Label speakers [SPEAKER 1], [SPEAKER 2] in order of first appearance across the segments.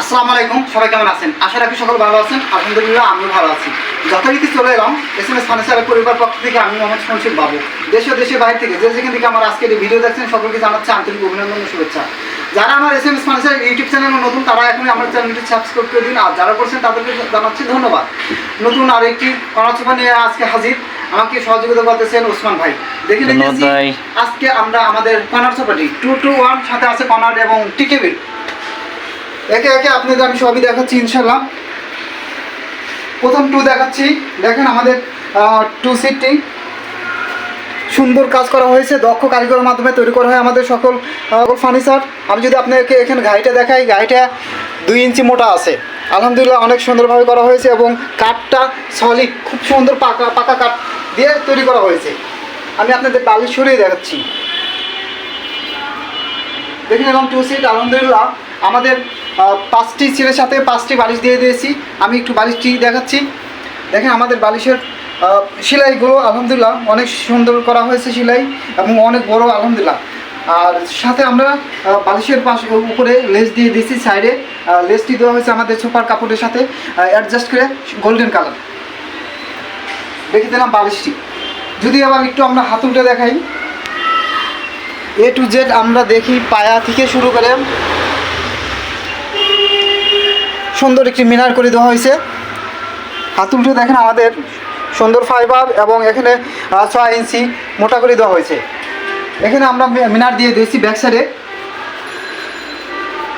[SPEAKER 1] আসসালামু আলাইকুম সবাই কেমন আছেন? আশা রাখি সকল ভালো আছেন। আলহামদুলিল্লাহ আমিও ভালো আছি। যথারীতি চলে এলাম এস এম এস ফার্নিচারের পরিবার পক্ষ থেকে আমি মোহাম্মদ শমশিদ বাবু। দেশ ও দেশের বাইরে থেকে যে যেখান থেকে আমার আজকের এই ভিডিও দেখছেন সকলকে জানাচ্ছি আন্তরিক অভিনন্দন ও শুভেচ্ছা। যারা আমার S M S furniture YouTube চ্যানেলে নতুন তারা এখন আমার চ্যানেলটি সাবস্ক্রাইব করে দিন। আর যারা করছেন তাদেরকে জানাচ্ছি ধন্যবাদ। নতুন আরেকটি কর্ণচোপা নিয়ে আজকে হাজির আমাকে সহযোগিতা করতেছেন ওসমান ভাই। দেখে
[SPEAKER 2] ধন্যবাদ
[SPEAKER 1] আজকে আমরা আমাদের কর্নার সোপাটি টু টু ওয়ান সাথে আছে কর্নার এবং টিকেবিল একে একে আপনাদের আমি সবই দেখাচ্ছি ইনশাল্লাহ প্রথম টু দেখাচ্ছি। দেখেন আমাদের টু সিটটি সুন্দর কাজ করা হয়েছে, দক্ষ কারিগরের মাধ্যমে তৈরি করা হয় আমাদের সকল ফার্নিচার। আমি যদি আপনাকে এখানে গাড়িটা দেখাই, গাড়িটা দুই ইঞ্চি মোটা আছে। আলহামদুলিল্লাহ অনেক সুন্দরভাবে করা হয়েছে এবং কাঠটা সলিড খুব সুন্দর পাকা পাকা কাঠ দিয়ে তৈরি করা হয়েছে। আমি আপনাদের বালিশ সরিয়ে দেখাচ্ছি। দেখে নিলাম টু সিট আলহামদুলিল্লাহ। আমাদের পাঁচটি ছেলের সাথে পাঁচটি বালিশ দিয়ে দিয়েছি। আমি একটু বালিশটি দেখাচ্ছি। দেখেন আমাদের বালিশের সেলাইগুলো আলহামদুলিল্লাহ অনেক সুন্দর করা হয়েছে সেলাই এবং অনেক বড় আলহামদুলিল্লাহ। আর সাথে আমরা বালিশের পাশে উপরে লেস দিয়ে দিয়েছি সাইডে। লেসটি দেওয়া হয়েছে আমাদের সুপার কাপড়ের সাথে অ্যাডজাস্ট করে গোল্ডেন কালার দেখে দিলাম বালিশটি। যদি আবার একটু আমরা হাত উল্টে দেখাই। এ টু জেড আমরা দেখি পায়া থেকে শুরু করে সুন্দর একটি মিনার করে দেওয়া হয়েছে। হাত উল্টে দেখেন আমাদের সুন্দর ফাইবার এবং এখানে ছয় ইঞ্চি মোটা করে দেওয়া হয়েছে। এখানে আমরা মিনার দিয়ে দিয়েছি ব্যাক সাইডে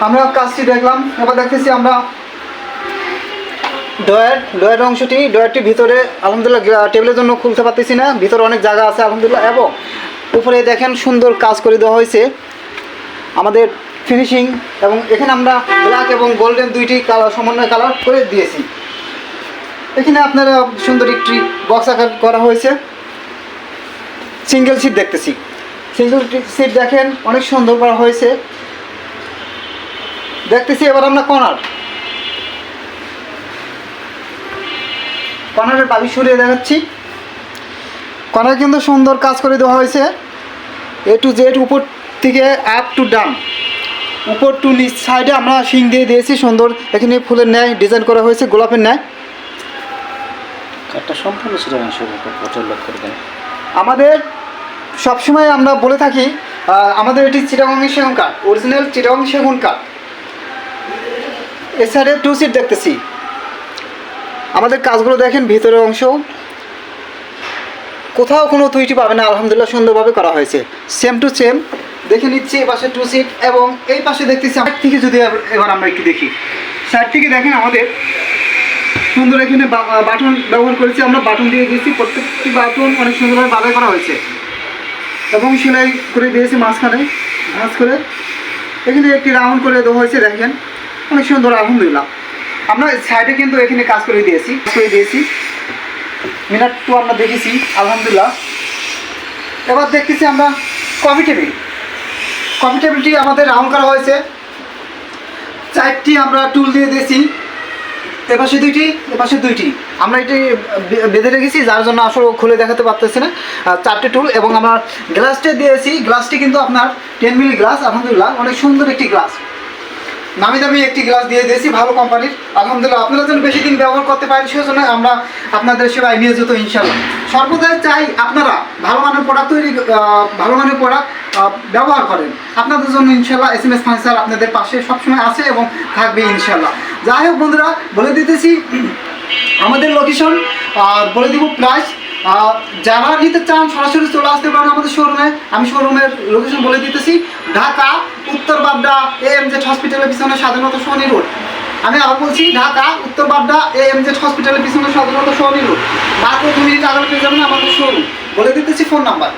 [SPEAKER 1] আমরা কাজটি দেখলাম। এবার দেখতেছি আমরা ডয়ার ডয়ার অংশটি ডয়ারটির ভিতরে আলহামদুলিল্লাহ টেবিলের জন্য খুলতে পারতেছি না। ভিতরে অনেক জায়গা আছে আলহামদুলিল্লাহ। এবং উপরে দেখেন সুন্দর কাজ করে দেওয়া হয়েছে। আমাদের ফিনিশিং এবং এখানে আমরা ব্ল্যাক এবং গোল্ডেন দুইটি কালার সমন্বয় কালার করে দিয়েছি। এখানে আপনারা সুন্দর একটি বক্স আকার করা হয়েছে। সিঙ্গেল সিট দেখতেছি। সিঙ্গেল সিট দেখেন, অনেক সুন্দর করা হয়েছে। দেখতেছি এবার আমরা কর্নার কর্নারের বালি সরিয়ে দেখাচ্ছি। কর্নার কিন্তু সুন্দর কাজ করে দেওয়া হয়েছে। এ টু জেড উপর থেকে আপ টু ডান উপর টু নিচ সাইডে আমরা শিং দিয়ে দিয়েছি সুন্দর। এখানে ফুলের ন্যায় ডিজাইন করা হয়েছে গোলাপের ন্যায়।
[SPEAKER 2] কাঠটা সম্পূর্ণ
[SPEAKER 1] আমাদের সবসময় আমরা বলে থাকি আমাদের এটি চিটাগঙ্গের সেগুন কাঠ অরিজিনাল চিটাগং সেগুন কাঠ। এ সাইডে টু সিট দেখতেছি। আমাদের কাজগুলো দেখেন ভিতরের অংশ। কোথাও কোনো তুইটি পাবে না আলহামদুলিল্লাহ সুন্দরভাবে করা হয়েছে। সেম টু সেম দেখে নিচ্ছি এই পাশে টু সিট এবং এই পাশে দেখতেছি সাইড থেকে যদি এবার- আমরা একটু দেখি। সাইড থেকে দেখেন আমাদের সুন্দর এখানে বাটন ব্যবহার করেছি। আমরা বাটন দিয়ে দিয়েছি। প্রত্যেকটি বাটন অনেক সুন্দরভাবে বাধাই করা হয়েছে। এবং সেলাই করে দিয়েছি মাঝখানে। ভাঁজ করে এখানে একটি রাউন্ড করে দেওয়া হয়েছে, দেখেন। অনেক সুন্দর, আলহামদুলিল্লাহ। আমরা সাইডে কিন্তু এখানে কাজ করে দিয়েছি করে দিয়েছি। মিনার টু আমরা দেখেছি, আলহামদুলিল্লাহ। এবার দেখতেছি আমরা কফি টেবিল কফি আমাদের রাউন্ড করা হয়েছে। চারটি আমরা টুল দিয়ে দিয়েছি। এপাশে দুইটি এপাশে দুইটি। আমরা এটি বেঁধে রেখেছি, যার জন্য আসলে খুলে দেখাতে পারতেছি না। চারটে টুল এবং আমরা গ্লাসটি দিয়েছি। গ্লাসটি কিন্তু আপনার টেন মিলি গ্লাস আলহামদুলিল্লাহ, অনেক সুন্দর একটি গ্লাস নামি দামি একটি গ্লাস দিয়ে দিয়েছি, ভালো কোম্পানির। আলহামদুলিল্লাহ, আপনারা যেন বেশি দিন ব্যবহার করতে পারেন, সেজন্য আমরা আপনাদের সেবায় নিয়োজিত ইনশাল্লাহ সর্বদাই চাই আপনারা ভালো মানের প্রোডাক্ট তৈরি ভালো মানের প্রোডাক্ট ব্যবহার করেন। আপনাদের জন্য ইনশাল্লাহ এস এম এস ফার্নিচার আপনাদের পাশে সবসময় আছে এবং থাকবে ইনশাল্লাহ যাই হোক বন্ধুরা, বলে দিতেছি, আমাদের লোকেশন আর বলে দিব প্রাইস যারা নিতে চান, সরাসরি চলে আসতে পারেন আমাদের শোরুমে আমি শোরুমের লোকেশন বলে দিতেছি, ঢাকা, উত্তর বাড্ডা এ এম জেড হসপিটালের পিছনে স্বাধীনতা সোহানি রোড আমি আবার বলছি, ঢাকা, উত্তর বাড্ডা এ এম জেড হসপিটালের পিছনে স্বাধীনতা সোহানি রোড মাত্র দু মিনিট আগে পেয়ে যাবেন আমাদের শোরুম বলে দিতেছি ফোন নাম্বার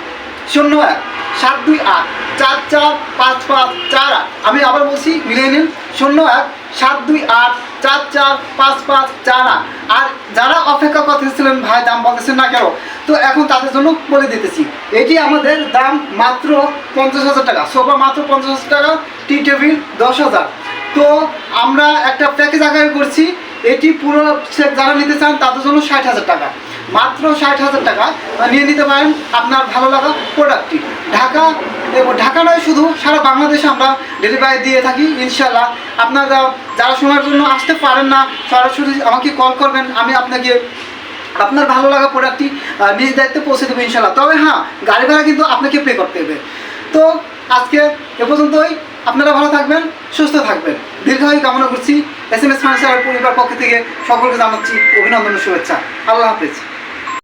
[SPEAKER 1] শূন্য এক। সাত দুই আট, চার চার পাঁচ পাঁচ, চার আট। আমি আবার বলছি, মিলিয়ে নিন, শূন্য এক, সাত দুই আট, চার চার পাঁচ পাঁচ, চার আট। আর যারা অপেক্ষা করতেছিলেন, ভাই, দাম বলতেছেন না কেন? তো এখন তাদের জন্য বলে দিতেছি, এটি আমাদের দাম মাত্র পঞ্চাশ হাজার টাকা। সোফা মাত্র পঞ্চাশ হাজার টাকা, টি টেবিল দশ হাজার। তো আমরা একটা প্যাকেজ আকারে করছি, এটি পুরো যারা নিতে চান, তাদের জন্য ষাট হাজার টাকা। মাত্র ষাট হাজার টাকা। নিয়ে নিতে পারেন আপনার ভালো লাগা প্রোডাক্টটি ঢাকা এবং ঢাকা নয় শুধু, সারা বাংলাদেশে আমরা ডেলিভারি দিয়ে থাকি ইনশাল্লাহ আপনারা যারা সময়ের জন্য আসতে পারেন না, সরাসরি আমাকে কল করবেন, আমি আপনাকে, আপনার ভালো লাগা প্রোডাক্টটি নিজ দায়িত্বে পৌঁছে দেবো ইনশাল্লাহ তবে হ্যাঁ গাড়ি ভাড়া কিন্তু আপনাকে পে করতে হবে। তো আজকে এ পর্যন্তই। আপনারা ভালো থাকবেন, সুস্থ থাকবেন। দীর্ঘায়ু কামনা করছি। এস এম এস ফার্নিচার পরিবার পক্ষ থেকে সকলকে জানাচ্ছি অভিনন্দন শুভেচ্ছা। আল্লাহ হাফেজ।